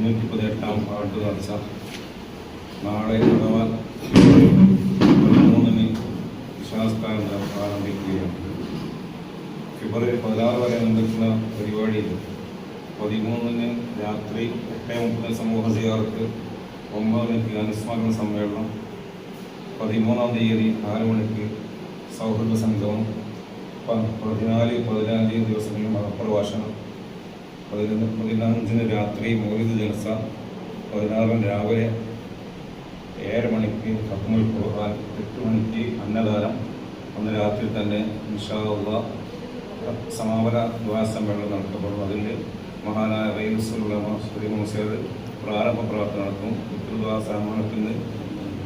അഞ്ഞൂറ്റി പതിനെട്ടാം പാട്ട് നേർച്ച നാളെ അഥവാ പതിമൂന്നിന് വിശ്വാസക്കാരൻ ആരംഭിക്കുകയാണ്. ഫെബ്രുവരി പതിനാറ് വരെ നിൽക്കുന്ന പരിപാടിയിൽ പതിമൂന്നിന് രാത്രി എട്ട് മുപ്പത് സമൂഹ സിയാർക്ക് ഒമ്പത് മണിക്ക് അനുസ്മരണ സമ്മേളനം പതിമൂന്നാം തീയതി ആറ് മണിക്ക് സൗഹൃദ സംഗമം പതിനാല് പതിനഞ്ച് ദിവസങ്ങളിൽ മതപ്രഭാഷണം പതിനൊന്ന് പതിനഞ്ചിന് രാത്രി മൗലിക ജലസ പതിനാറിന് രാവിലെ ഏഴര മണിക്ക് കത്തുമൽ ഖുർആൻ എട്ട് മണിക്ക് അന്നദാനം അന്ന് രാത്രി തന്നെ ഇൻഷാ സമാപന ദ്വാര സമ്മേളനം നടത്തപ്പെടും. അതിൽ മഹാനായ റൈസുലമ ശ്രീ മുസേദ് പ്രാരംഭ പ്രവർത്തനം നടത്തും.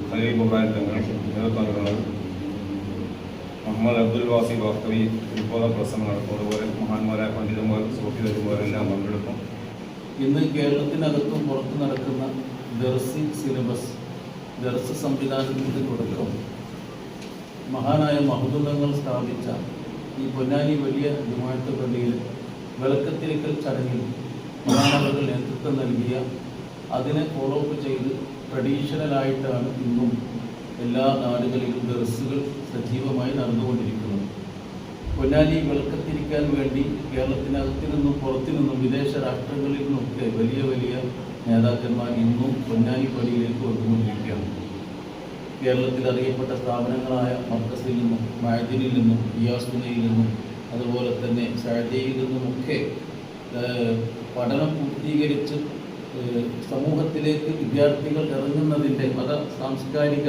ഖലീൽ ബുഹാൻ തങ്ങൾ നേതൃത്വം മുഹമ്മദ് അബ്ദുൽ വാസി വാസ്തവി ഉത്ബോധ പ്രസംഗം നടക്കും അതുപോലെ മഹാന്മാരായ പണ്ഡിതന്മാർ സൂഫിതന്മാരെല്ലാം പങ്കെടുക്കും. ഇന്ന് കേരളത്തിനകത്തും പുറത്തു നടക്കുന്ന ദർസി സിലബസ് ദർസ് സംവിധാനത്തിന്റെ തുടക്കം. മഹാനായ മഹുദങ്ങൾ സ്ഥാപിച്ച ഈ പൊന്നാനി വലിയ ജുമാഅത്ത് പള്ളിയിൽ വിളക്കത്തിരിക്കൽ ചടങ്ങിൽ മഹാനവകൾ നേതൃത്വം നൽകിയ അതിനെ ഫോളോ അപ്പ് ചെയ്ത് ട്രഡീഷണലായിട്ടാണ് ഇന്നും എല്ലാ നാടുകളിലും ദർസുകൾ സജീവമായി നടന്നുകൊണ്ടിരിക്കുന്നത് പൊന്നാനി വിളക്കത്തിരിക്കാൻ വേണ്ടി കേരളത്തിനകത്തു നിന്നും പുറത്തു നിന്നും വിദേശ രാഷ്ട്രങ്ങളിൽ നിന്നൊക്കെ വലിയ വലിയ നേതാക്കന്മാർ ഇന്നും പൊന്നാനി പള്ളിയിലേക്ക് വന്നുകൊണ്ടിരിക്കുകയാണ്. കേരളത്തിൽ അറിയപ്പെട്ട സ്ഥാപനങ്ങളായ മർക്കസിൽ നിന്നും മാജിനിൽ നിന്നും ഇയാസുനയിൽ നിന്നും അതുപോലെ തന്നെ ഷാജയിൽ നിന്നുമൊക്കെ പഠനം പൂർത്തീകരിച്ച് സമൂഹത്തിലേക്ക് വിദ്യാർത്ഥികൾ ഇറങ്ങുന്നതിന്റെ മത സാംസ്കാരിക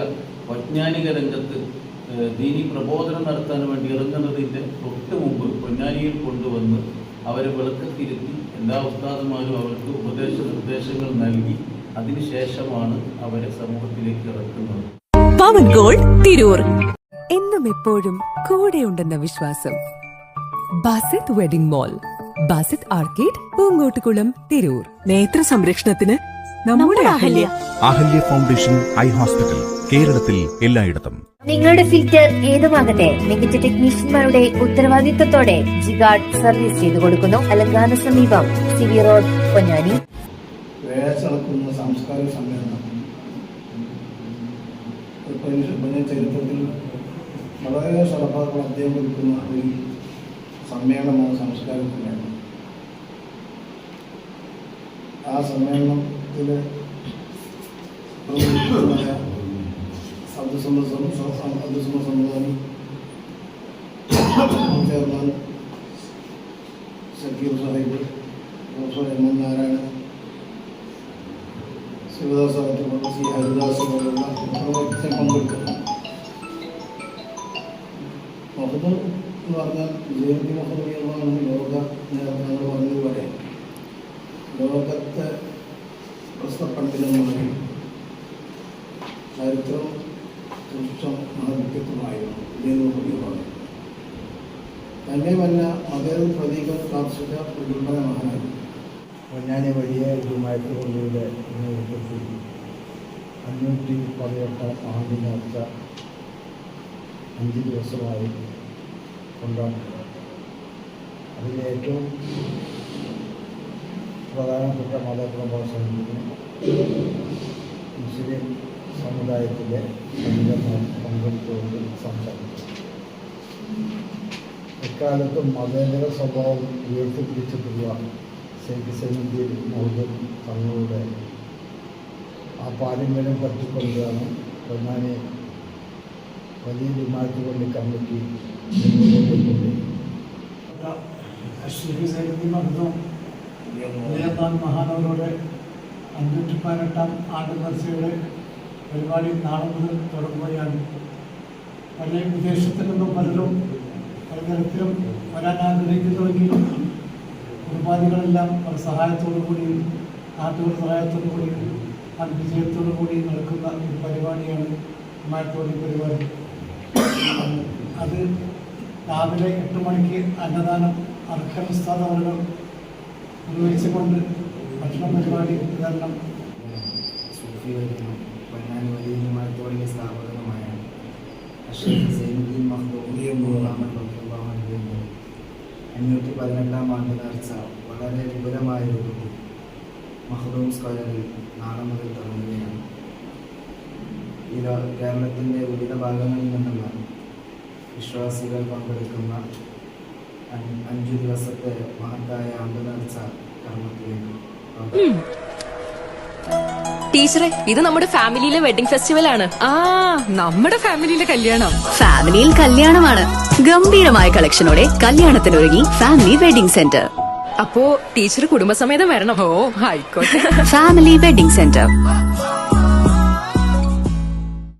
വൈജ്ഞാനിക രംഗത്ത് ദീനി പ്രബോധനം നടത്താൻ വേണ്ടി ഇറങ്ങുന്നതിന്റെ തൊട്ട് മുമ്പ് പൊന്നാനിയിൽ കൊണ്ടുവന്ന് അവരെ വിളക്കത്തിരുത്തി എല്ലാ ഉസ്താദുമാരും അവർക്ക് ഉപദേശ നിർദ്ദേശങ്ങൾ നൽകി. അതിനുശേഷമാണ് അവരെ സമൂഹത്തിലേക്ക് ഇറക്കുന്നത്. പവൻ ഗോൾഡ് തിരൂർ. എന്നും എപ്പോഴും കൂടെയുണ്ടെന്ന വിശ്വാസം. Basith wedding mall Basith arcade Poongottukulam Tirur. നേത്ര സംരക്ഷണത്തിന് നമ്മുടെ Ahalya. Ahalya. Foundation eye hospital കേരളത്തിൽ എല്ലായിടത്തും. നിങ്ങളുടെ ഫിൽറ്റർ ഏതുമാകട്ടെ മികച്ച ടെക്നീഷ്യന്മാരുടെ ഉത്തരവാദിത്തത്തോടെ ജിഗാർഡ് സർവീസ് ചെയ്തു കൊടുക്കുന്നു. അലങ്കാന സമീപം സിവി റോഡ് പൊന്നാനി. വേഴച്ചടക്കുന്ന സാംസ്കാരിക സമ്മേളനം. ചരിത്രത്തിൽ വളരെ സലഭാഗങ്ങൾ അദ്ദേഹം കൊടുക്കുന്ന ഒരു സമ്മേളനമാണ് സംസ്കാര സമ്മേളനം ആ സമ്മേളനത്തിൽ പ്രമുഖമായ Abdussamad Abdussamad Samadani chairman Zakir Sahib professor M N Narayanan. ശിവദാസായിട്ട് C Haridas പോലുള്ള പ്രവർത്തകർ പങ്കെടുക്കുന്നു. മഹദൂർ എന്ന് പറഞ്ഞാൽ ജയന്തി മഹദൂറിയാണ് ലോക നേതാക്കൾ പറഞ്ഞതുപോലെ. ലോകത്തെ പ്രശ്ന പണ്ഡിതന്മാരും ചരിത്രം സൂക്ഷം മഹവ്യക്തിത്വമായിരുന്നു ജയന്തി തന്നെയുമല്ല മതേതര പ്രതീകം കാർഷിക ഉൾപ്പെടെ മഹാനായിരുന്നു പൊന്നാനി വലിയ ജുമായത്ത് പള്ളിയുടെ നേതൃത്വത്തിൽ അഞ്ഞൂറ്റി പതിനെട്ട് ആണ്ട് നേർച്ച അഞ്ച് ദിവസമായി കൊണ്ടാടുന്നത് അതിൽ ഏറ്റവും പ്രധാനപ്പെട്ട മതപ്രഭാഷണത്തിന് മുസ്ലിം സമുദായത്തിലെ പണ്ഡിതന്മാർ പങ്കെടുത്തുകൊണ്ട് സംസാരിച്ചു എക്കാലത്തും മതേതര സ്വഭാവം ഉയർത്തിപ്പിടിച്ചിട്ടുള്ള ഷെയ്ഖ് സൈനുദ്ദീൻ മൗദൂദ് തങ്ങളുടെ ആ പാരമ്പര്യം പറ്റിക്കൊണ്ടാണ് പൊന്നാനി വലിയ പള്ളി കമ്മിറ്റി മുന്നോട്ട് ഉയർന്നാൻ മഹാനവരുടെ അഞ്ഞൂറ്റി പതിനെട്ടാം ആണ്ട് മത്സരയുടെ പരിപാടി നാളെ മുതൽ തുടങ്ങുകയാണ്. പല വിദേശത്തിൽ നിന്നും പലരും പല തരത്തിലും വരാൻ ആഗ്രഹിക്കുന്നുവെങ്കിലും കുടുംബാദികളെല്ലാം അവർ സഹായത്തോടു കൂടി നാട്ടുകാർ സഹായത്തോടു കൂടി ആ വിജയത്തോടു കൂടി നടക്കുന്ന ഒരു പരിപാടിയാണ് മാറ്റോടി പരിപാടി. അത് രാവിലെ എട്ട് മണിക്ക് അന്നദാനം അർക്കം സ്ഥാപനങ്ങൾ നിർവഹിച്ചുകൊണ്ട് ഭക്ഷണ പരിപാടി വിതരണം സൂഫി വരുന്നു പൊന്നാനി വലിയ തുടങ്ങിയ അൻഹുവിന്റെ അഞ്ഞൂറ്റി പതിനെട്ടാം ആണ്ട് നേർച്ച വളരെ വിപുലമായ ഒരു മഹദൂം സ്ക്വയറിൽ നാളെ മുതൽ തുടങ്ങുകയാണ്. ഇത് കേരളത്തിന്റെ വിവിധ ഭാഗങ്ങളിൽ നിന്നുള്ള വിശ്വാസികൾ പങ്കെടുക്കുന്ന അഞ്ച് ദിവസത്തെ മഹത്തായ ആണ്ടുനേർച്ച കർമ്മത്തിലേക്ക് ടീച്ചറെ ഇത് നമ്മുടെ ഫാമിലിയിലെ വെഡിങ് ഫെസ്റ്റിവൽ ആണ് ആ നമ്മുടെ ഫാമിലിയിലെ കല്യാണം. ഫാമിലിയിൽ കല്യാണമാണ്. ഗംഭീരമായ കളക്ഷനോടെ കല്യാണത്തിനൊരുങ്ങി ഫാമിലി വെഡിങ് സെന്റർ. അപ്പോ ടീച്ചർ കുടുംബസമേതം വരണം. ഓ ആയിക്കോട്ടെ. Family wedding centre.